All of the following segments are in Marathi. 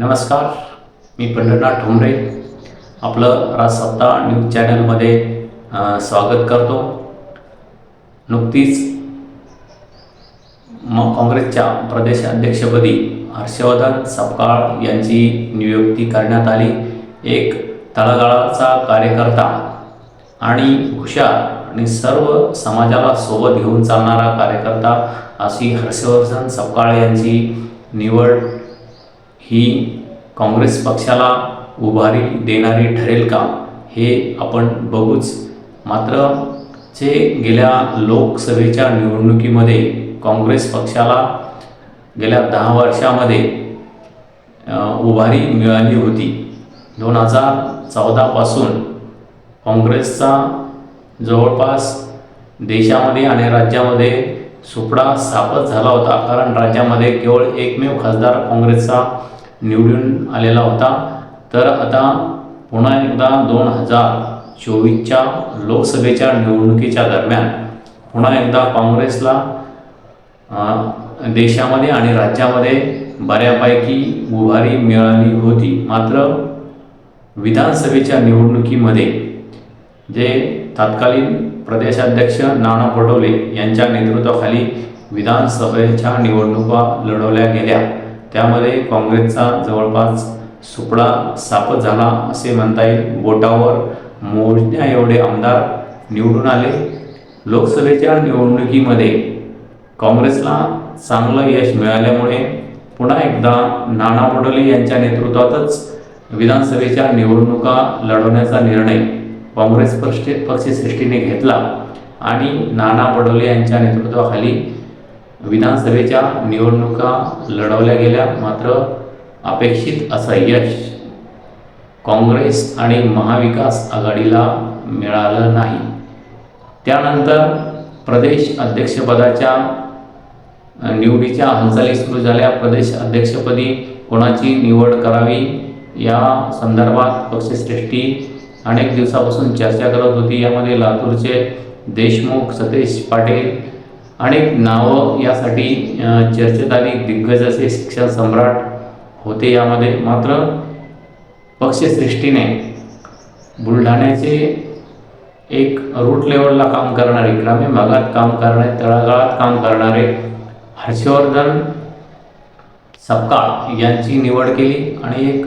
नमस्कार मी पंढरनाथ ठोंबरे. आपलं राजसत्ता न्यूज चॅनलमध्ये स्वागत करतो. नुकतीच म काँग्रेसच्या प्रदेशाध्यक्षपदी हर्षवर्धन सपकाळ यांची नियुक्ती करण्यात आली. एक तळागाळाचा कार्यकर्ता आणि हुशार आणि सर्व समाजाला सोबत घेऊन चालणारा कार्यकर्ता अशी हर्षवर्धन सपकाळ यांची निवड ही काँग्रेस पक्षाला उभारी देणारी ठरेल का हे आपण बघूच. मात्र जे गेल्या लोकसभेच्या निवडणुकीमध्ये काँग्रेस पक्षाला गेल्या दहा वर्षामध्ये उभारी मिळाली होती. दोन हजार चौदापासून काँग्रेसचा जवळपास देशामध्ये आणि राज्यामध्ये सुपडा सापच झाला होता. कारण राज्यामध्ये केवळ एकमेव खासदार काँग्रेसचा निवडून आलेला होता. तर आता पुन्हा एकदा दोन हजार चोवीसच्या लोकसभेच्या निवडणुकीच्या दरम्यान पुन्हा एकदा काँग्रेसला देशामध्ये आणि राज्यामध्ये बऱ्यापैकी उभारी मिळाली होती. मात्र विधानसभेच्या निवडणुकीमध्ये जे तत्कालीन प्रदेशाध्यक्ष नाना पटोले यांच्या नेतृत्वाखाली विधानसभेच्या निवडणुका लढवल्या गेल्या. त्यामध्ये काँग्रेसचा जवळपास सुपडा सापत झाला असे म्हणता येईल. बोटावर मोजण्या एवढे आमदार निवडून आले. लोकसभेच्या निवडणुकीमध्ये काँग्रेसला चांगलं यश मिळाल्यामुळे पुन्हा एकदा नाना पटोले यांच्या नेतृत्वातच विधानसभेच्या निवडणुका लढवण्याचा निर्णय काँग्रेस पक्ष पक्षश्रेष्ठीने घेतला आणि नाना पटोले यांच्या नेतृत्वाखाली विधानसभेच्या निवडणुका लढवल्या गेल्या. मात्र अपेक्षित असं यश काँग्रेस आणि महाविकास आघाडीला मिळालं नाही. त्यानंतर प्रदेश अध्यक्षपदाच्या निवडीच्या हालचाली सुरू झाल्या. प्रदेश अध्यक्षपदी कोणाची निवड करावी या संदर्भात पक्षश्रेष्ठी अनेक दिवसापासून चर्चा करत होती. यामध्ये लातूरचे देशमुख सतीश पाटील अनेक नावं यासाठी चर्चेत आली. दिग्गज असे शिक्षण सम्राट होते यामध्ये. मात्र पक्षश्रेष्ठीने बुलढाण्याचे एक रूट लेवलला काम करणारे ग्रामीण भागात काम करणारे तळागाळात काम करणारे हर्षवर्धन सपकाळ यांची निवड केली आणि एक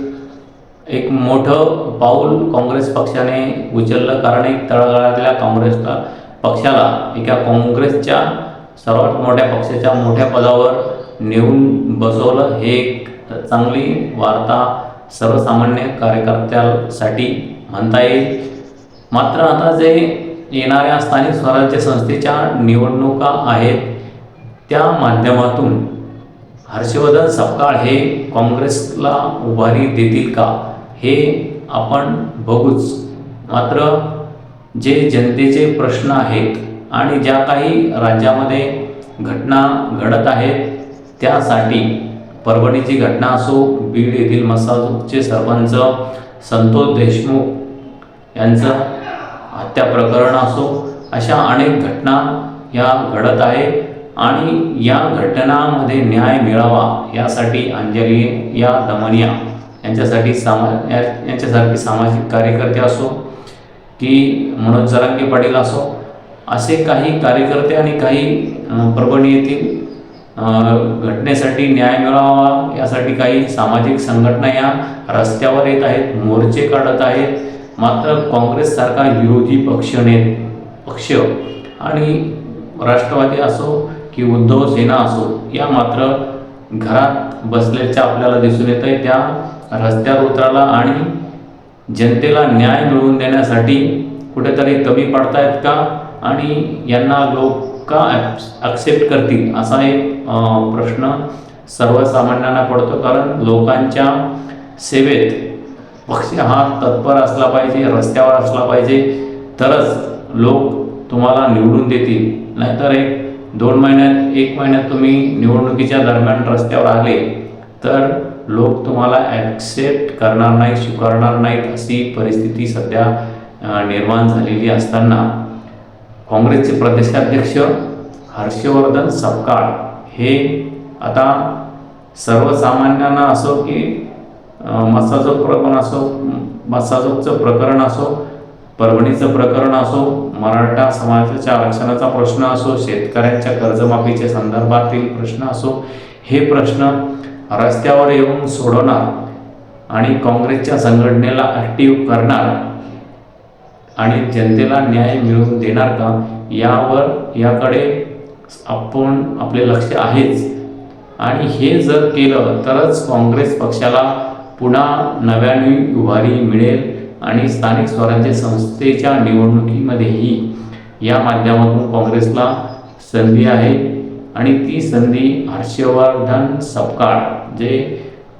एक मोठं पाऊल काँग्रेस पक्षाने उचललं. कारण एक तळागाळातल्या काँग्रेसला पक्षाला एका काँग्रेसच्या सर्वात मोठ्या पक्षाच्या मोठ्या पदावर नेऊन बसवलं हे एक चांगली वार्ता सर्वसामान्य कार्यकर्त्यासाठी म्हणता येईल. मात्र आता जे येणाऱ्या स्थानिक स्वराज्य संस्थेच्या निवडणुका आहेत त्या माध्यमातून हर्षवर्धन सपकाळ हे काँग्रेसला उभारी देतील का हे आपण बघूच. मात्र जे जनतेचे प्रश्न आहेत आणि ज्या काही राज्यामध्ये घटना घडत आहेत त्यासाठी परभणीची घटना असो बीड येथील मसाजूकचे सरपंच संतोष देशमुख यांचं हत्या प्रकरण असो अशा अनेक घटना या घडत आहे. आणि या घटनामध्ये न्याय मिळावा यासाठी अंजली या दमनिया यांच्यासाठी सामा या- यांच्यासारखे सामाजिक कार्यकर्ते असो की मनोज जरांगे पाटील असो असे काही कार्यकर्ते आणि काही अं, परभणी येथील घटनेसाठी न्याय मिळावा यासाठी काही सामाजिक संघटना या रस्त्यावर येत आहेत मोर्चे काढत आहेत. मात्र काँग्रेससारखा विरोधी पक्षने पक्ष आणि राष्ट्रवादी असो की उद्धव सेना असो या मात्र घरात बसल्याच्या आपल्याला दिसून येत आहे. त्या रस्त्यावर उतरायला आणि जनतेला न्याय मिळवून देण्यासाठी कुठेतरी कमी पडतायत का? आणि यांना लोक का ॲक्सेप्ट करतील? असा एक प्रश्न सर्वसामान्यांना पडतो. कारण लोकांच्या सेवेत पक्ष हा तत्पर असला पाहिजे रस्त्यावर असला पाहिजे तरच लोक तुम्हाला निवडून देतील. नाहीतर एक दोन महिन्यात एक महिन्यात तुम्ही निवडणुकीच्या दरम्यान रस्त्यावर आले तर लोक तुम्हाला ॲक्सेप्ट करणार नाही स्वीकारणार नाहीत अशी परिस्थिती सध्या निर्माण झालेली असताना. काँग्रेसचे प्रदेशाध्यक्ष हर्षवर्धन सपकाळ हे आता सर्वसामान्यांना असो की मत्साजोग प्रकरण असो मत्साजोगचं प्रकरण असो परभणीचं प्रकरण असो मराठा समाजाच्या आरक्षणाचा प्रश्न असो शेतकऱ्यांच्या कर्जमाफीच्या संदर्भातील प्रश्न असो हे प्रश्न रस्त्यावर येऊन सोडवणार आणि काँग्रेसच्या संघटनेला ॲक्टिव्ह करणार आणि जनतेला न्याय मिळवून देणार का? यावर याकडे आपण आपले लक्ष आहेच. आणि हे जर केलं तरच काँग्रेस पक्षाला पुन्हा नव्याने उभारी मिळेल आणि स्थानिक स्वराज्य संस्थेच्या निवडणुकीमध्येही. या माध्यमातून काँग्रेसला संधी आहे आणि ती संधी हर्षवर्धन सपकाळ जे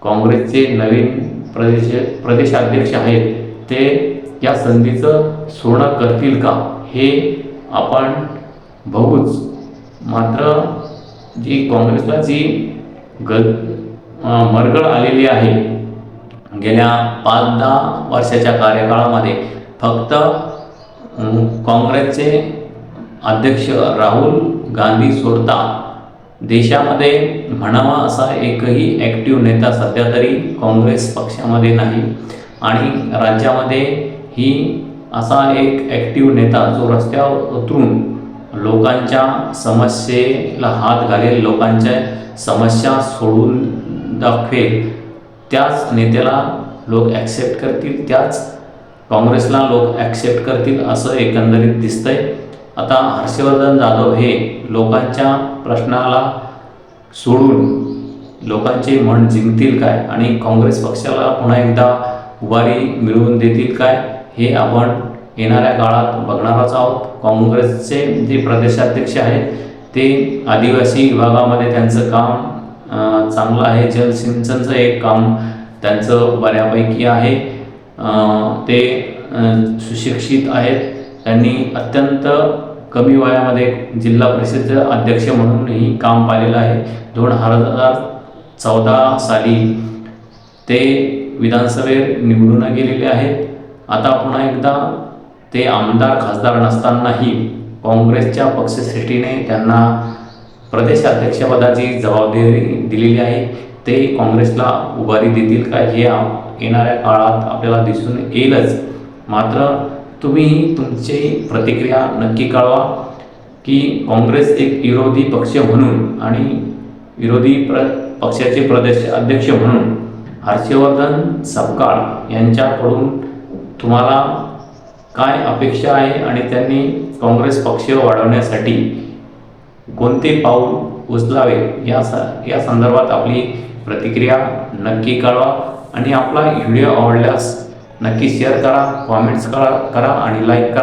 काँग्रेसचे नवीन प्रदेश प्रदेशाध्यक्ष आहेत ते या संधीचं सोनं करतील का? हे आपण बघूच. मात्र जी काँग्रेसला जी गल मरगळ आलेली आहे गेल्या पाच दहा वर्षाच्या कार्यकाळामध्ये फक्त काँग्रेसचे अध्यक्ष राहुल गांधी सोडता देशामध्ये म्हणावा असा एकही ॲक्टिव्ह नेता सध्या तरी काँग्रेस पक्षामध्ये नाही आणि राज्यामध्ये ही असा एक ॲक्टिव्ह नेता जो रस्त्यावर उतरून लोकांच्या समस्येला हात घालेल लोकांच्या समस्या सोडून दाखवेल त्याच नेत्याला लोक ॲक्सेप्ट करतील त्याच काँग्रेसला लोक ॲक्सेप्ट करतील असं एकंदरीत दिसतंय. आता हर्षवर्धन जाधव हे लोकांच्या प्रश्नाला सोडून लोकांचे मन जिंकतील काय? आणि काँग्रेस पक्षाला पुन्हा एकदा उभारी मिळवून देतील काय? हे आपण येणाऱ्या काळात बघणारच आहोत. काँग्रेसचे जे प्रदेशाध्यक्ष आहेत ते आदिवासी विभागामध्ये त्यांचं काम चांगलं आहे. जलसिंचनचं एक काम त्यांचं बऱ्यापैकी आहे. ते सुशिक्षित आहेत. त्यांनी अत्यंत कमी वयामध्ये जिल्हा परिषद अध्यक्ष म्हणूनही काम पाहिलेलं आहे. दोन हजार चौदा साली ते विधानसभेत निवडून गेलेले आहेत. आता पुन्हा एकदा ते आमदार खासदार नसतानाही काँग्रेसच्या पक्षश्रेष्ठीने त्यांना प्रदेशाध्यक्षपदाची जबाबदारी दिलेली आहे. ते काँग्रेसला उभारी देतील का हे येणाऱ्या काळात आपल्याला दिसून येईलच. मात्र तुम्ही तुमची प्रतिक्रिया नक्की कळवा की काँग्रेस एक विरोधी पक्ष म्हणून आणि विरोधी प्र पक्षाचे प्रदेश अध्यक्ष म्हणून हर्षवर्धन सपकाळ यांच्याकडून तुम्हाला काय अपेक्षा आहे आणि त्यांनी काँग्रेस पक्ष वाढवण्यासाठी कोणते पाऊल उचलावे या स या संदर्भात आपली प्रतिक्रिया नक्की कळवा आणि आपला व्हिडिओ आवडल्यास नक्की शेअर करा कॉमेंट्स करा करा आणि लाईक करा.